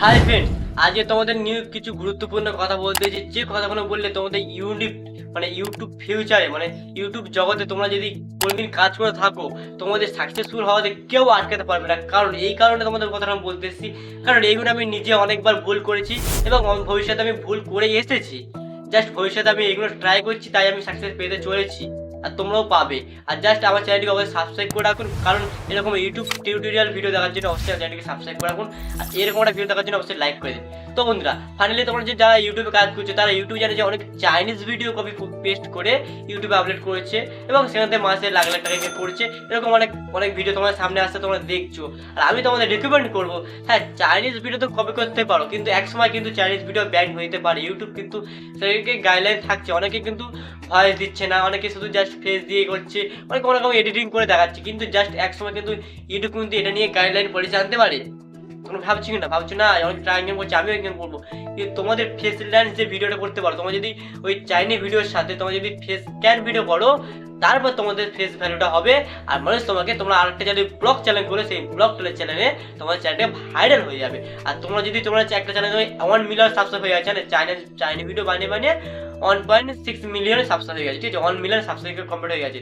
Hi friend আজকে তোমাদের new কিছু গুরুত্বপূর্ণ কথা বলতে যে যে কথাগুলো বললে তোমাদের ইউনিক মানে ইউটিউব ফিউচারে মানে ইউটিউব জগতে তোমরা যদি কোনোদিন কাজ করে থাকো, তোমাদের সাকসেসফুল হওয়াতে কেউ আটকাতে পারবে না। কারণ এই কারণে তোমাদের কথাটা আমি বলতে এসেছি। কারণ এইগুলো আমি নিজে অনেকবার ভুল করেছি এবং ভবিষ্যতে আমি ভুল করে এসেছি। জাস্ট ভবিষ্যতে আমি এগুলো ট্রাই করছি, তাই আমি সাকসেস পেতে চলেছি। আর তোমরাও পাবে। আর জাস্ট আমার চ্যানেলটিকে অবশ্যই সাবস্ক্রাইব করে রাখুন, কারণ এরকম ইউটিউব টিউটোরিয়াল ভিডিও দেখার জন্য অবশ্যই চ্যানেলটিকে সাবস্ক্রাইব করে রাখুন। আর এরকম একটা ভিডিও দেখার জন্য অবশ্যই লাইক করে দিন। তো বন্ধুরা ফাইনালি তোমরা যে যারা ইউটিউবে কাজ করছে, তারা ইউটিউব জানে যে অনেক চাইনিজ ভিডিও কপি পেস্ট করে ইউটিউবে আপলোড করেছে এবং সেখান থেকে মাসে লাখ লাখ টাকা করছে, এরকম অনেক অনেক ভিডিও তোমার সামনে আসতে তোমরা দেখছ। আর আমি তোমাদের রেকমেন্ড করব হ্যাঁ চাইনিজ ভিডিও তো কপি করতে পারো, কিন্তু একসময় কিন্তু চাইনিজ ভিডিও ব্যান হইতে পারে। ইউটিউব কিন্তু সেটাকে গাইডলাইন থাকছে, অনেকে কিন্তু ভয়েস দিচ্ছে না, অনেকে শুধু জাস্ট ফেস দিয়ে করছে অনেকে রকম এডিটিং করে দেখাচ্ছে, কিন্তু জাস্ট একসময় কিন্তু ইউটিউব কিন্তু এটা নিয়ে গাইডলাইন পলিসি আনতে পারে। তোমরা ভাবছি না? ভাবছ, না, অনেক ট্রাই গেম করছে, আমিও গেম করব। কিন্তু তোমাদের ফেস ল্যান্স যে ভিডিওটা করতে পারো, তোমরা যদি ওই চাইনি ভিডিওর সাথে তোমরা যদি ফেস স্ক্যান ভিডিও করো, তারপর তোমাদের ফেস ভ্যালুটা হবে। আর মানুষ তোমাকে, তোমরা আরেকটা যদি ব্লগ চ্যানেল করে সেই ব্লগ চ্যানেলে তোমার চ্যানেলটা ভাইরাল হয়ে যাবে। আর তোমরা যদি তোমরা একটা চ্যানেলে ওয়ান মিলিয়ন সাবস্ক্রাইব হয়ে গেছে চাইনা চাইনি ভিডিও বানিয়ে বানিয়ে one point six million subscribe হয়ে গেছে, ঠিক আছে? ওয়ান মিলিয়ন সাবস্ক্রাইব কমপ্লিট হয়ে গেছে।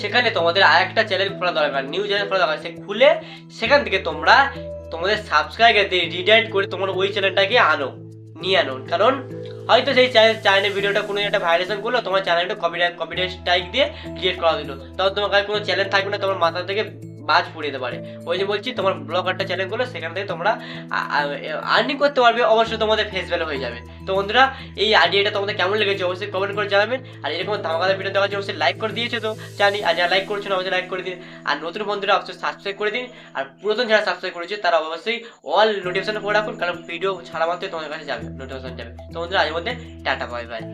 সেখানে তোমাদের আরেকটা চ্যানেল খোলা দরকার নিউ চ্যানেল খোলা দরকার। সে খুলে সেখান থেকে তোমরা তোমাদের সাবস্ক্রাইবার দিয়ে রিডাইরেক্ট করে তোমরা ওই চ্যানেলটাকে আনো, নিয়ে আনো। কারণ হয়তো সেই চ্যানেল ভিডিওটা কোনো একটা ভাইরালেশন করল, তোমার চ্যানেলটা কপিরাইট কপিরাইট স্ট্রাইক দিয়ে ক্রিয়েট করা দিল। তখন তোমার কোনো চ্যানেল থাকবে না, তোমার মাথা থেকে বাজ পড়ে যেতে পারে। ওই যে বলছি, তোমার ব্লগ একটা চ্যানেল করল সেখান থেকে তোমরা আর্নিং করতে পারবে, অবশ্যই তোমাদের ফেস ভ্যালু হয়ে যাবে। তো বন্ধুরা, এই আইডিয়াটা তোমাদের কেমন লেগেছে অবশ্যই কমেন্ট করে জানাবেন। আর এরকম ধামাকাদার ভিডিও দেওয়ার জন্য অবশ্যই লাইক করে দিয়েছে তো জানি, আর যারা লাইক করছে না, অবশ্যই লাইক করে দিন। আর নতুন বন্ধুরা, অবশ্যই সাবস্ক্রাইব করে দিন। আর পুরাতন যারা সাবস্ক্রাইব করেছে, তারা অবশ্যই অল নোটিফিকেশন করে রাখুন, কারণ ভিডিও ছাড়া মাত্রই তোমাদের কাছে যাবে নোটিফিকেশন যাবে। তো বন্ধুরা, আজ মধ্যে টাটা বাই বাই